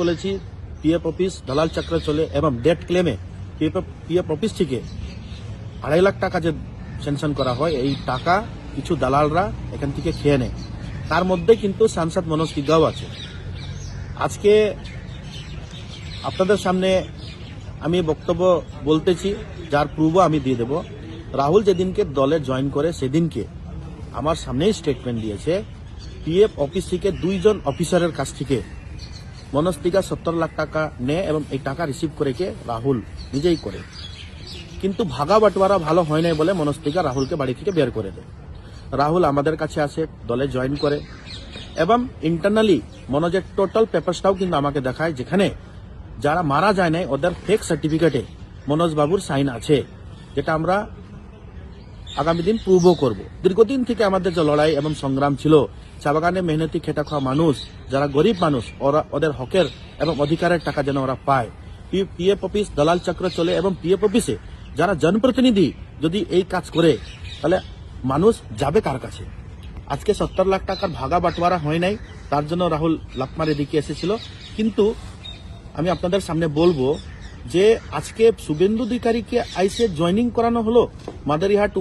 বলেছি PF office দালাল চক্র চলে, এবং ডেট ক্লেমে পিএফ অফিস থেকে আড়াই লাখ টাকা যে স্যাংশন করা হয়, এই টাকা কিছু দালালরা এখান থেকে খেয়ে নেয়। তার মধ্যে কিন্তু সাংসদ মনোজ সিদ্ধাও আছে। আজকে আপনাদের সামনে আমি বক্তব্য বলতেছি, যার পূর্ব আমি দিয়ে দেব। রাহুল যেদিনকে দলে জয়েন করে, সেদিনকে আমার সামনেই স্টেটমেন্ট দিয়েছে পিএফ অফিস থেকে দুইজন অফিসারের কাছ থেকে মনস্তিকা সত্তর লাখ টাকা নেয় এবং এই টাকা রিসিভ করে কে? রাহুল। নিজেই করে। কিন্তু ভাগা বাটোয়ারা ভালো হয় নাই বলে মনস্তিকা রাহুলকে বাড়ি থেকে বের করে দেয়। রাহুল আমাদের কাছে আসে, দলে জয়েন করে। এবং ইন্টারনালি মনোজের টোটাল পেপারসটাও কিন্তু আমাকে দেখায়, যেখানে যারা মারা যায় নাই, ওদের ফেক সার্টিফিকেটে মনোজ বাবুর সাইন আছে। যেটা আমরা আগামী দিন প্রুভও করব। দীর্ঘদিন থেকে আমাদের যে লড়াই এবং সংগ্রাম ছিল চা বাগানে মেহনতি খেটা খাওয়া মানুষ, যারা গরিব মানুষ, ওরা ওদের হকের এবং অধিকারের টাকা যেন ওরা পায়। পিএফ অফিস, দালাল চক্র চলে এবং পিএফ অফিসে যারা জনপ্রতিনিধি যদি এই কাজ করে, তাহলে মানুষ যাবে কার কাছে? আজকে সত্তর লাখ টাকার ভাগা বাটোয়ারা হয় নাই, তার জন্য রাহুল লাকমার এদিকে এসেছিল। কিন্তু আমি আপনাদের সামনে বলব যে, আজকে শুভেন্দু অধিকারীকে আইসে জয়েনিং করানো হলো, মাদারিহাট